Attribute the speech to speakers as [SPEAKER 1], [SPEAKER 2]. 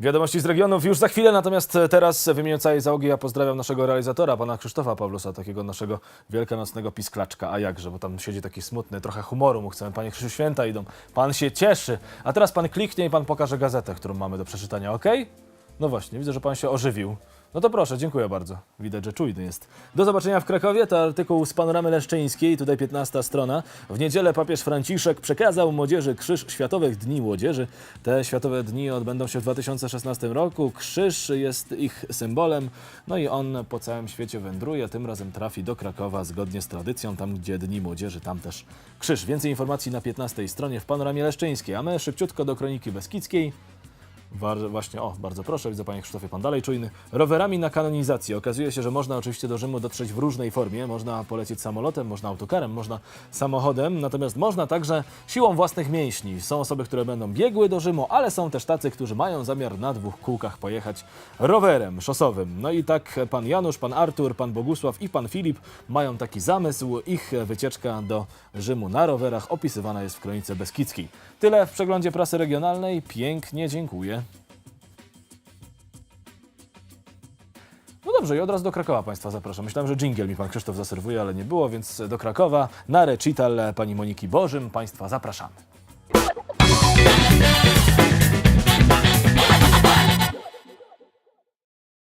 [SPEAKER 1] Wiadomości z regionów już za chwilę, natomiast teraz w imieniu całej załogi ja pozdrawiam naszego realizatora, pana Krzysztofa Pawlusa, takiego naszego wielkanocnego pisklaczka. A jakże, bo tam siedzi taki smutny, trochę humoru mu chcemy. Panie Krzysiu, święta idą. Pan się cieszy. A teraz pan kliknie i pan pokaże gazetę, którą mamy do przeczytania, ok? No właśnie, widzę, że pan się ożywił. No to proszę, dziękuję bardzo. Widać, że czujny jest. Do zobaczenia w Krakowie. To artykuł z panoramy leszczyńskiej, tutaj 15 strona. W niedzielę papież Franciszek przekazał młodzieży Krzyż Światowych Dni Młodzieży. Te Światowe Dni odbędą się w 2016 roku. Krzyż jest ich symbolem, no i on po całym świecie wędruje. Tym razem trafi do Krakowa zgodnie z tradycją, tam gdzie Dni Młodzieży, tam też krzyż. Więcej informacji na 15 stronie w panoramie leszczyńskiej. A my szybciutko do Kroniki Beskidzkiej. War, właśnie, o, bardzo proszę, widzę panie Krzysztofie, pan dalej czujny. Rowerami na kanonizację. Okazuje się, że można oczywiście do Rzymu dotrzeć w różnej formie. Można polecieć samolotem, można autokarem, można samochodem, natomiast można także siłą własnych mięśni. Są osoby, które będą biegły do Rzymu, ale są też tacy, którzy mają zamiar na dwóch kółkach pojechać rowerem szosowym. No i tak pan Janusz, pan Artur, pan Bogusław i pan Filip mają taki zamysł. Ich wycieczka do Rzymu na rowerach opisywana jest w Kronice Beskidzkiej. Tyle w przeglądzie prasy regionalnej. Pięknie dziękuję. No dobrze, i od razu do Krakowa Państwa zapraszam. Myślałem, że dżingiel mi Pan Krzysztof zaserwuje, ale nie było, więc do Krakowa na recital Pani Moniki Bożym Państwa zapraszamy.